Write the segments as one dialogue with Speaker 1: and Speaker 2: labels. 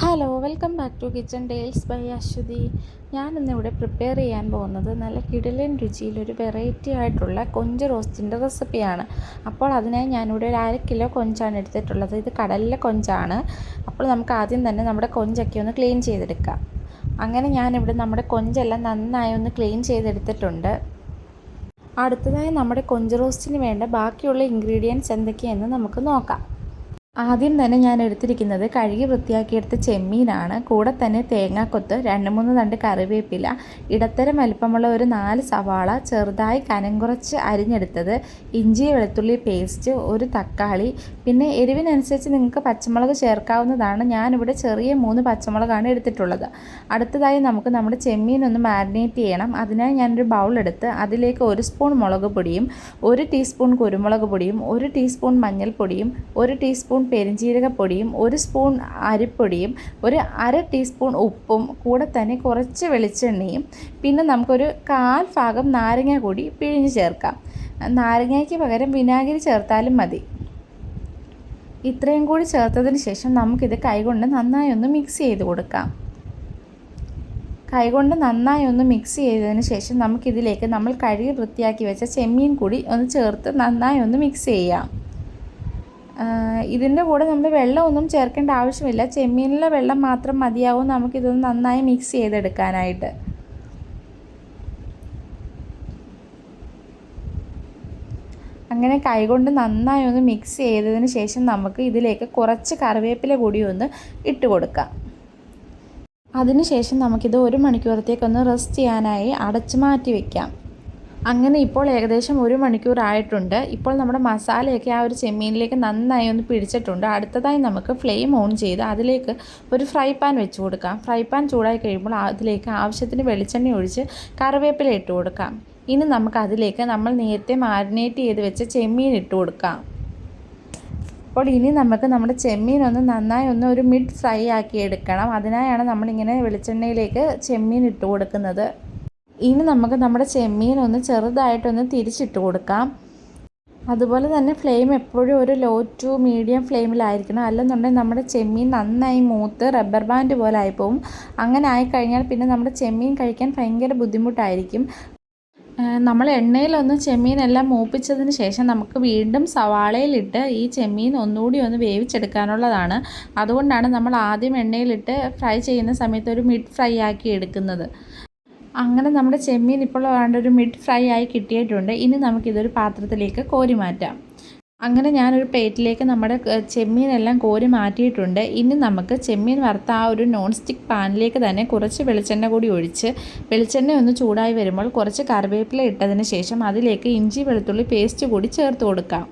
Speaker 1: Hello welcome back to kitchen tales by Aswathy ഞാനിന്നിവിടെ prepare ചെയ്യാൻ പോകുന്നത് നല്ല കിടലൻ രുചിയിലൊരു വെറൈറ്റി ആയിട്ടുള്ള കൊഞ്ച് റോസ്റ്റിന്റെ റെസിപ്പിയാണ് അപ്പോൾ അതിനായി ഞാനിവിടെ ഒരു അര കിലോ കൊഞ്ചാണ് എടുത്തിട്ടുള്ളത്. ഇത് കടലിലെ കൊഞ്ചാണ്. അപ്പോൾ നമുക്ക് ആദ്യം തന്നെ നമ്മുടെ കൊഞ്ചൊക്കെ ഒന്ന് ക്ലീൻ ചെയ്തെടുക്കാം. അങ്ങനെ ഞാനിവിടെ നമ്മുടെ കൊഞ്ചെല്ലാം നന്നായി ഒന്ന് ക്ലീൻ ചെയ്തെടുത്തിട്ടുണ്ട്. അടുത്തതായി നമ്മുടെ കൊഞ്ച് റോസ്റ്റിന് വേണ്ട ബാക്കിയുള്ള ഇൻഗ്രീഡിയൻസ് എന്തൊക്കെയെന്ന് നമുക്ക് നോക്കാം. ആദ്യം തന്നെ ഞാൻ എടുത്തിരിക്കുന്നത് കഴുകി വൃത്തിയാക്കിയെടുത്ത ചെമ്മീനാണ്. കൂടെ തന്നെ തേങ്ങാക്കൊത്ത് രണ്ട് മൂന്ന് തണ്ട് കറിവേപ്പില ഇടത്തരം വലിപ്പമുള്ള ഒരു നാല് സവാള ചെറുതായി കനം കുറച്ച് അരിഞ്ഞെടുത്തത് ഇഞ്ചി വെളുത്തുള്ളി പേസ്റ്റ് ഒരു തക്കാളി. പിന്നെ എരിവിനനുസരിച്ച് നിങ്ങൾക്ക് പച്ചമുളക് ചേർക്കാവുന്നതാണ്. ഞാനിവിടെ ചെറിയ മൂന്ന് പച്ചമുളകാണ് എടുത്തിട്ടുള്ളത്. അടുത്തതായി നമുക്ക് നമ്മുടെ ചെമ്മീൻ ഒന്ന് മാരിനേറ്റ് ചെയ്യണം. അതിനായി ഞാനൊരു ബൗൾ എടുത്ത് അതിലേക്ക് ഒരു സ്പൂൺ മുളക് പൊടിയും ഒരു ടീസ്പൂൺ കുരുമുളക് പൊടിയും ഒരു ടീസ്പൂൺ മഞ്ഞൾപ്പൊടിയും ഒരു ടീസ്പൂൺ പെരിഞ്ജീരകപ്പൊടിയും ഒരു സ്പൂൺ അരിപ്പൊടിയും ഒരു അര ടീസ്പൂൺ ഉപ്പും കൂടെ തന്നെ കുറച്ച് വെളിച്ചെണ്ണയും പിന്നെ നമുക്കൊരു കാൽ ഭാഗം നാരങ്ങ കൂടി പിഴിഞ്ഞ് ചേർക്കാം. നാരങ്ങയ്ക്ക് പകരം വിനാഗിരി ചേർത്താലും മതി. ഇത്രയും കൂടി ചേർത്തതിന് ശേഷം നമുക്കിത് കൈകൊണ്ട് നന്നായി ഒന്ന് മിക്സ് ചെയ്ത് കൊടുക്കാം. കൈകൊണ്ട് നന്നായി ഒന്ന് മിക്സ് ചെയ്തതിന് ശേഷം നമുക്കിതിലേക്ക് നമ്മൾ കഴുകി വൃത്തിയാക്കി വെച്ച ചെമ്മീൻ കൂടി ഒന്ന് ചേർത്ത് നന്നായി ഒന്ന് മിക്സ് ചെയ്യാം. ഇതിന്റെ കൂടെ നമ്മൾ വെള്ളമൊന്നും ചേർക്കേണ്ട ആവശ്യമില്ല. ചെമ്മീനിലെ വെള്ളം മാത്രം മതിയാവും നമുക്കിതൊന്ന് നന്നായി മിക്സ് ചെയ്തെടുക്കാനായിട്ട്. അങ്ങനെ കൈകൊണ്ട് നന്നായി ഒന്ന് മിക്സ് ചെയ്തതിന് ശേഷം നമുക്ക് ഇതിലേക്ക് കുറച്ച് കറിവേപ്പില കൂടി ഒന്ന് ഇട്ട് കൊടുക്കാം. അതിനുശേഷം നമുക്കിത് ഒരു മണിക്കൂറത്തേക്കൊന്ന് റെസ്റ്റ് ചെയ്യാനായി അടച്ചു മാറ്റി വയ്ക്കാം അങ്ങനെ ഇപ്പോൾ ഏകദേശം ഒരു മണിക്കൂർ ആയിട്ടുണ്ട്. ഇപ്പോൾ നമ്മുടെ മസാലയൊക്കെ ആ ഒരു ചെമ്മീനിലേക്ക് നന്നായി ഒന്ന് പിടിച്ചിട്ടുണ്ട്. അടുത്തതായി നമുക്ക് ഫ്ലെയിം ഓൺ ചെയ്ത് അതിലേക്ക് ഒരു ഫ്രൈ പാൻ വെച്ച് കൊടുക്കാം. ഫ്രൈ പാൻ ചൂടായി കഴിയുമ്പോൾ അതിലേക്ക് ആവശ്യത്തിന് വെളിച്ചെണ്ണ ഒഴിച്ച് കറിവേപ്പില ഇട്ട് കൊടുക്കാം. ഇനി നമുക്ക് അതിലേക്ക് നമ്മൾ നേരത്തെ മാരിനേറ്റ് ചെയ്ത് വെച്ച ചെമ്മീൻ ഇട്ട് കൊടുക്കാം. അപ്പോൾ ഇനി നമുക്ക് നമ്മുടെ ചെമ്മീൻ ഒന്ന് നന്നായി ഒന്ന് ഒരു മിഡ് ഫ്രൈ ആക്കി എടുക്കണം. അതിനായാണ് നമ്മളിങ്ങനെ വെളിച്ചെണ്ണയിലേക്ക് ചെമ്മീൻ ഇട്ട് കൊടുക്കുന്നത്. ഇനി നമുക്ക് നമ്മുടെ ചെമ്മീൻ ഒന്ന് ചെറുതായിട്ടൊന്ന് തിരിച്ചിട്ട് കൊടുക്കാം. അതുപോലെ തന്നെ ഫ്ലെയിം എപ്പോഴും ഒരു ലോ ടു മീഡിയം ഫ്ലെയിമിലായിരിക്കണം. അല്ലെന്നുണ്ടെങ്കിൽ നമ്മുടെ ചെമ്മീൻ നന്നായി മൂത്ത് റബ്ബർ ബാൻഡ് പോലെ ആയിപ്പോവും. അങ്ങനെ ആയിക്കഴിഞ്ഞാൽ പിന്നെ നമ്മുടെ ചെമ്മീൻ കഴിക്കാൻ ഭയങ്കര ബുദ്ധിമുട്ടായിരിക്കും. നമ്മൾ എണ്ണയിലൊന്ന് ചെമ്മീനെല്ലാം മൂപ്പിച്ചതിന് ശേഷം നമുക്ക് വീണ്ടും സവാളയിലിട്ട് ഈ ചെമ്മീൻ ഒന്നുകൂടി ഒന്ന് വേവിച്ചെടുക്കാനുള്ളതാണ്. അതുകൊണ്ടാണ് നമ്മൾ ആദ്യം എണ്ണയിലിട്ട് ഫ്രൈ ചെയ്യുന്ന സമയത്ത് ഒരു മിഡ് ഫ്രൈ ആക്കി എടുക്കുന്നത്. അങ്ങനെ നമ്മുടെ ചെമ്മീൻ ഇപ്പോൾ വേണ്ട ഒരു മിഡ് ഫ്രൈ ആയി കിട്ടിയിട്ടുണ്ട്. ഇനി നമുക്കിതൊരു പാത്രത്തിലേക്ക് കോരി മാറ്റാം. അങ്ങനെ ഞാനൊരു പ്ലേറ്റിലേക്ക് നമ്മുടെ ചെമ്മീനെല്ലാം കോരി മാറ്റിയിട്ടുണ്ട്. ഇനി നമുക്ക് ചെമ്മീൻ വറുത്ത ആ ഒരു നോൺ സ്റ്റിക്ക് പാനിലേക്ക് തന്നെ കുറച്ച് വെളിച്ചെണ്ണ കൂടി ഒഴിച്ച് വെളിച്ചെണ്ണ ഒന്ന് ചൂടായി വരുമ്പോൾ കുറച്ച് കറിവേപ്പില ഇട്ടതിന് ശേഷം അതിലേക്ക് ഇഞ്ചി വെളുത്തുള്ളി പേസ്റ്റ് കൂടി ചേർത്ത് കൊടുക്കാം.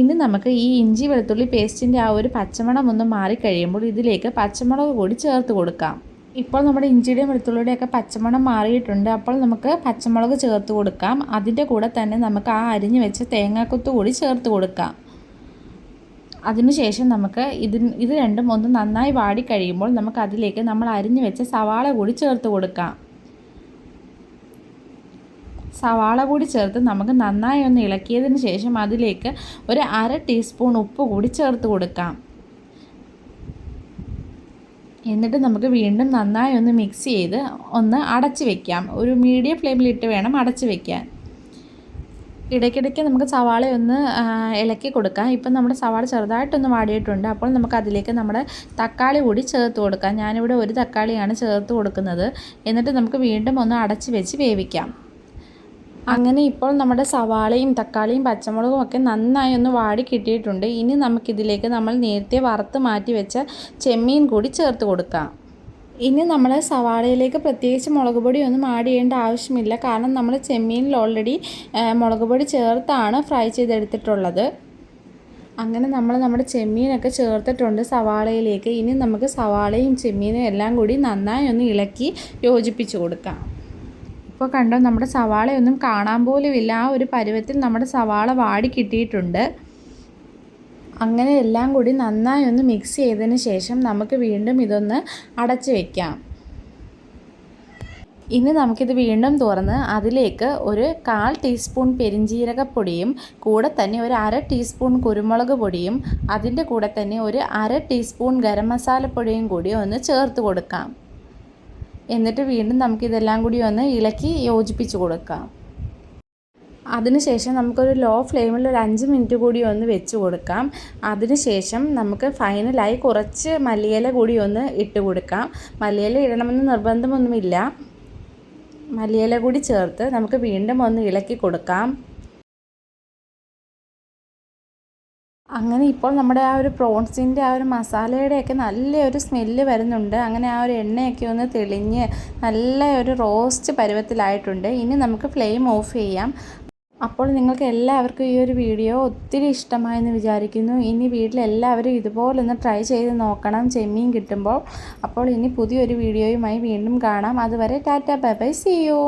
Speaker 1: ഇനി നമുക്ക് ഈ ഇഞ്ചി വെളുത്തുള്ളി പേസ്റ്റിന്റെ ആ ഒരു പച്ചമണം ഒന്ന് മാറിക്കഴിയുമ്പോൾ ഇതിലേക്ക് പച്ചമുളക് കൂടി ചേർത്ത് കൊടുക്കാം. ഇപ്പോൾ നമ്മുടെ ഇഞ്ചിയുടെയും വെളുത്തുള്ളിയുടെയൊക്കെ പച്ചമണം മാറിയിട്ടുണ്ട്. അപ്പോൾ നമുക്ക് പച്ചമുളക് ചേർത്ത് കൊടുക്കാം. അതിന്റെ കൂടെ തന്നെ നമുക്ക് ആ അരിഞ്ഞ് വെച്ച് തേങ്ങാക്കൊത്ത് കൂടി ചേർത്ത് കൊടുക്കാം. അതിനുശേഷം നമുക്ക് ഇതിന് ഇത് രണ്ടും ഒന്ന് നന്നായി വാടി കഴിയുമ്പോൾ നമുക്ക് അതിലേക്ക് നമ്മൾ അരിഞ്ഞു വെച്ച സവാള കൂടി ചേർത്ത് കൊടുക്കാം. സവാള കൂടി ചേർത്ത് നമുക്ക് നന്നായി ഒന്ന് ഇളക്കിയതിന് ശേഷം അതിലേക്ക് ഒരു അര ടീസ്പൂൺ ഉപ്പ് കൂടി ചേർത്ത് കൊടുക്കാം. എന്നിട്ട് നമുക്ക് വീണ്ടും നന്നായി ഒന്ന് മിക്സ് ചെയ്ത് ഒന്ന് അടച്ച് വെക്കാം. ഒരു മീഡിയം ഫ്ലെയിമിലിട്ട് വേണം അടച്ച് വെക്കാൻ. ഇടയ്ക്കിടയ്ക്ക് നമുക്ക് സവാള ഒന്ന് ഇളക്കി കൊടുക്കാം. ഇപ്പം നമ്മുടെ സവാള ചെറുതായിട്ടൊന്ന് വാടിയിട്ടുണ്ട്. അപ്പോൾ നമുക്ക് അതിലേക്ക് നമ്മുടെ തക്കാളി കൂടി ചേർത്ത് കൊടുക്കാം. ഞാനിവിടെ ഒരു തക്കാളിയാണ് ചേർത്ത് കൊടുക്കുന്നത്. എന്നിട്ട് നമുക്ക് വീണ്ടും ഒന്ന് അടച്ച് വെച്ച് വേവിക്കാം. അങ്ങനെ ഇപ്പോൾ നമ്മുടെ സവാളയും തക്കാളിയും പച്ചമുളകും ഒക്കെ നന്നായി ഒന്ന് വാടി കിട്ടിയിട്ടുണ്ട്. ഇനി നമുക്കിതിലേക്ക് നമ്മൾ നേരത്തെ വറുത്ത് മാറ്റി വെച്ച ചെമ്മീൻ കൂടി ചേർത്ത് കൊടുക്കാം. ഇനി നമ്മൾ സവാളയിലേക്ക് പ്രത്യേകിച്ച് മുളക് പൊടി ഒന്നും ആഡ് ചെയ്യേണ്ട ആവശ്യമില്ല. കാരണം നമ്മൾ ചെമ്മീനിൽ ഓൾറെഡി മുളക് പൊടി ചേർത്താണ് ഫ്രൈ ചെയ്തെടുത്തിട്ടുള്ളത്. അങ്ങനെ നമ്മൾ നമ്മുടെ ചെമ്മീനൊക്കെ ചേർത്തിട്ടുണ്ട് സവാളയിലേക്ക്. ഇനി നമുക്ക് സവാളയും ചെമ്മീനും എല്ലാം കൂടി നന്നായി ഒന്ന് ഇളക്കി യോജിപ്പിച്ച് കൊടുക്കാം. ഇപ്പോൾ കണ്ടോ നമ്മുടെ സവാളയൊന്നും കാണാൻ പോലുമില്ല ആ ഒരു പരുവത്തിൽ നമ്മുടെ സവാള വാടി കിട്ടിയിട്ടുണ്ട്. അങ്ങനെ എല്ലാം കൂടി നന്നായി ഒന്ന് മിക്സ് ചെയ്തതിന് ശേഷം നമുക്ക് വീണ്ടും ഇതൊന്ന് അടച്ച് വയ്ക്കാം ഇനി നമുക്കിത് വീണ്ടും തുറന്ന് അതിലേക്ക് ഒരു കാൽ ടീസ്പൂൺ പെരിഞ്ജീരകപ്പൊടിയും കൂടെ തന്നെ ഒരു അര ടീസ്പൂൺ കുരുമുളക് പൊടിയും അതിന്റെ കൂടെ തന്നെ ഒരു അര ടീസ്പൂൺ ഗരം മസാലപ്പൊടിയും കൂടി ഒന്ന് ചേർത്ത് കൊടുക്കാം. എന്നിട്ട് വീണ്ടും നമുക്കിതെല്ലാം കൂടി ഒന്ന് ഇളക്കി യോജിപ്പിച്ച് കൊടുക്കാം. അതിനുശേഷം നമുക്കൊരു ലോ ഫ്ലെയിമിൽ ഒരു അഞ്ച് മിനിറ്റ് കൂടി ഒന്ന് വെച്ച് കൊടുക്കാം. അതിനുശേഷം നമുക്ക് ഫൈനലായി കുറച്ച് മല്ലിയില കൂടി ഒന്ന് ഇട്ട് കൊടുക്കാം. മല്ലിയില ഇടണമെന്ന് നിർബന്ധമൊന്നുമില്ല. മല്ലിയില കൂടി ചേർത്ത് നമുക്ക് വീണ്ടും ഒന്ന് ഇളക്കി കൊടുക്കാം. അങ്ങനെ ഇപ്പോൾ നമ്മുടെ ആ ഒരു പ്രോൺസിന്റെ ആ ഒരു മസാലയുടെയൊക്കെ നല്ലൊരു സ്മെല്ല് വരുന്നുണ്ട്. അങ്ങനെ ആ ഒരു എണ്ണയൊക്കെ ഒന്ന് തെളിഞ്ഞ് നല്ല ഒരു റോസ്റ്റ് പരുവത്തിലായിട്ടുണ്ട്. ഇനി നമുക്ക് ഫ്ലെയിം ഓഫ് ചെയ്യാം. അപ്പോൾ നിങ്ങൾക്ക് എല്ലാവർക്കും ഈ ഒരു വീഡിയോ ഒത്തിരി ഇഷ്ടമായെന്ന് വിചാരിക്കുന്നു. ഇനി വീട്ടിലെല്ലാവരും ഇതുപോലൊന്ന് ട്രൈ ചെയ്ത് നോക്കണം. ചെമ്മീൻ കിട്ടുമ്പോൾ. അപ്പോൾ ഇനി പുതിയൊരു വീഡിയോയുമായി വീണ്ടും കാണാം. അതുവരെ tata bye bye see you.